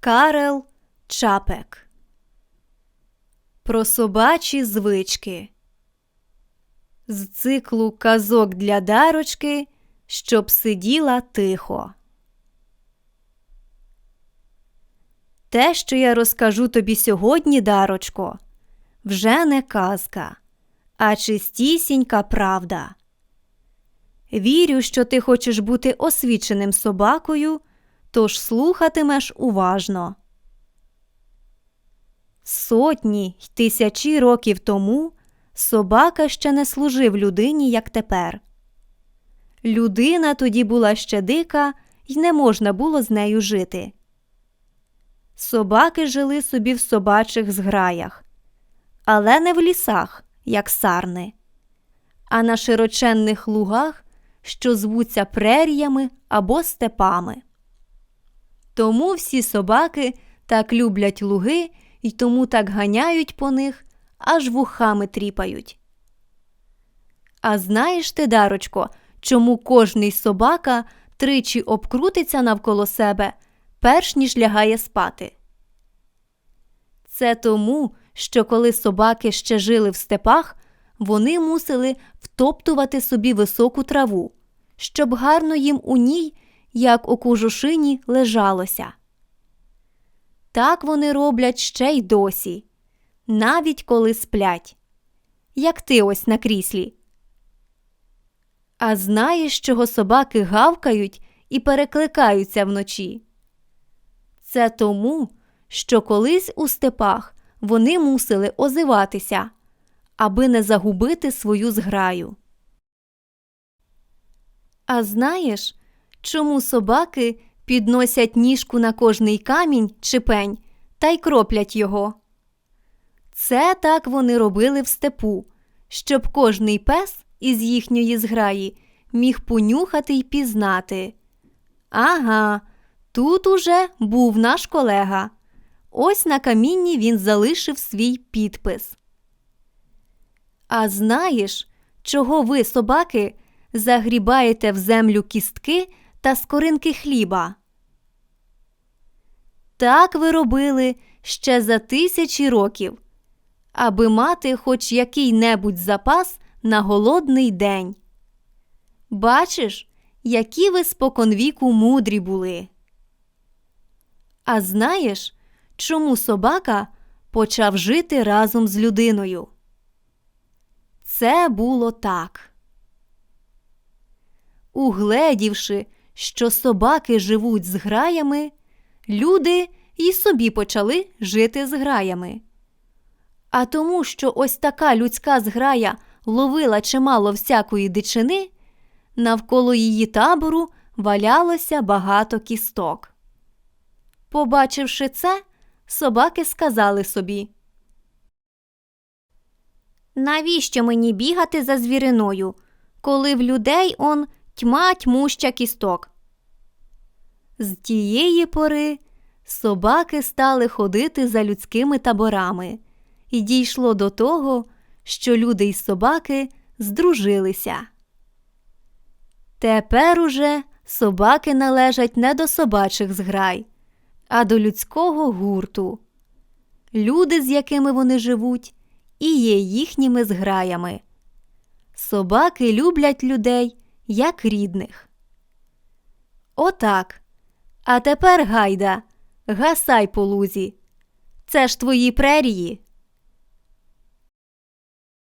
Карел Чапек Про собачі звички з циклу казок для дарочки, щоб сиділа тихо. Те, що я розкажу тобі сьогодні, дарочко, вже не казка, а чистісінька правда. Вірю, що ти хочеш бути освіченим собакою, тож слухатимеш уважно. Сотні й тисячі років тому собака ще не служив людині, як тепер. Людина тоді була ще дика й не можна було з нею жити. Собаки жили собі в собачих зграях, але не в лісах, як сарни, а на широченних лугах, що звуться преріями або степами. Тому всі собаки так люблять луги і тому так ганяють по них, аж вухами тріпають. А знаєш ти, дарочко, чому кожний собака тричі обкрутиться навколо себе, перш ніж лягає спати? Це тому, що коли собаки ще жили в степах, вони мусили втоптувати собі високу траву, щоб гарно їм у ній, як у кожушині, лежалося. Так вони роблять ще й досі, навіть коли сплять, як ти ось на кріслі. А знаєш, чого собаки гавкають і перекликаються вночі? Це тому, що колись у степах вони мусили озиватися, аби не загубити свою зграю. А знаєш, чому собаки підносять ніжку на кожний камінь чи пень та й кроплять його? Це так вони робили в степу, щоб кожний пес із їхньої зграї міг понюхати й пізнати. Ага, тут уже був наш колега. Ось на камінні він залишив свій підпис. А знаєш, чого ви, собаки, загрібаєте в землю кістки та скоринки хліба? Так ви робили ще за тисячі років, аби мати хоч який-небудь запас на голодний день. Бачиш, які ви споконвіку мудрі були. А знаєш, чому собака почав жити разом з людиною? Це було так. Угледівши, що собаки живуть з граями, люди й собі почали жити з граями. А тому, що ось така людська зграя ловила чимало всякої дичини, навколо її табору валялося багато кісток. Побачивши це, собаки сказали собі. Навіщо мені бігати за звіриною, коли в людей он тьма тьмуща кісток? З тієї пори собаки стали ходити за людськими таборами, і дійшло до того, що люди й собаки здружилися. Тепер уже собаки належать не до собачих зграй, а до людського гурту. Люди, з якими вони живуть, і є їхніми зграями. Собаки люблять людей як рідних. Отак. А тепер, гайда, гасай по лузі. Це ж твої прерії.